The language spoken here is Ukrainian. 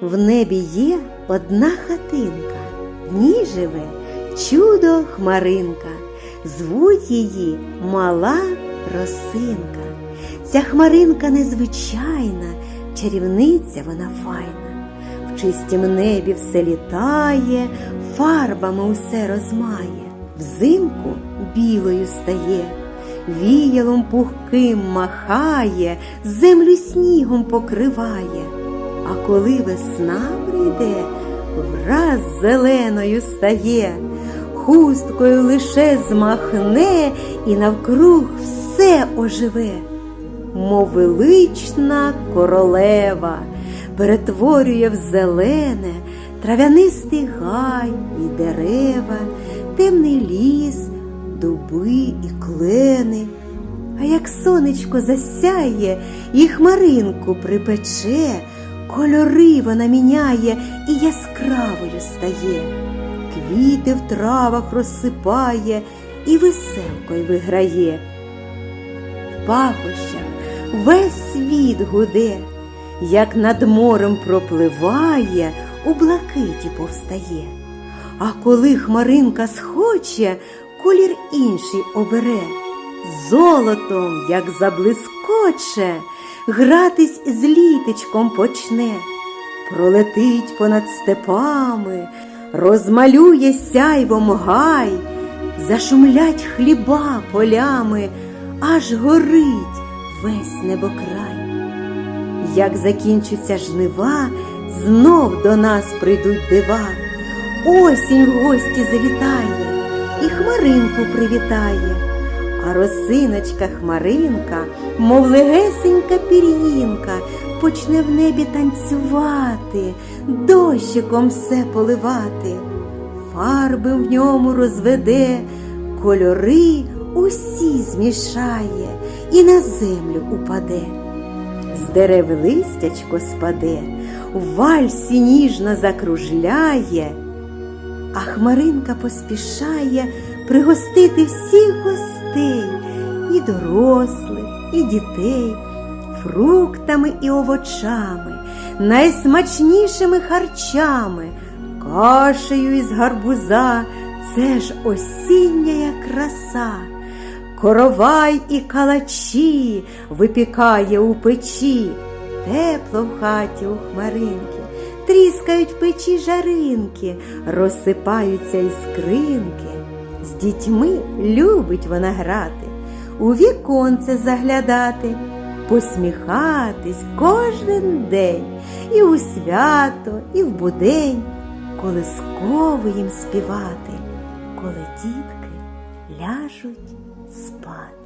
В небі є одна хатинка, в ній живе чудо хмаринка, звуть її мала росинка. Ця хмаринка незвичайна, чарівниця вона файна. В чистім небі все літає, фарбами усе розмає, взимку білою стає, віялом пухким махає, землю снігом покриває. А коли весна прийде, враз зеленою стає, хусткою лише змахне і навкруг все оживе, мов велична королева, перетворює в зелене трав'янистий гай і дерева, темний ліс, дуби і клени. А як сонечко засяє і хмаринку припече, кольори вона міняє і яскравою стає, квіти в травах розсипає і веселкою виграє. В пахощах весь світ гуде, як над морем пропливає, у блакиті повстає. А коли хмаринка схоче, колір інший обере, золотом, як заблискоче, гратись з літечком почне, пролетить понад степами, розмалює сяйвом гай, зашумлять хліба полями, аж горить весь небокрай. Як закінчаться жнива, знов до нас прийдуть дива. Осінь в гості завітає і хмаринку привітає. А росиночка хмаринка, мов легесенька пір'їнка, почне в небі танцювати, дощиком все поливати, фарби в ньому розведе, кольори усі змішає і на землю упаде. З дерев листячко спаде, в вальсі ніжно закружляє, а хмаринка поспішає пригостити всіх гостей, дорослих, і дітей, фруктами і овочами, найсмачнішими харчами, кашею із гарбуза, це ж осіння краса. Коровай і калачі випікає у печі, тепло в хаті у хмаринки, тріскають в печі жаринки, розсипаються іскринки. З дітьми любить вона грати, у віконце заглядати, посміхатись кожен день, і у свято, і в будень, колисково їм співати, коли дітки ляжуть спати.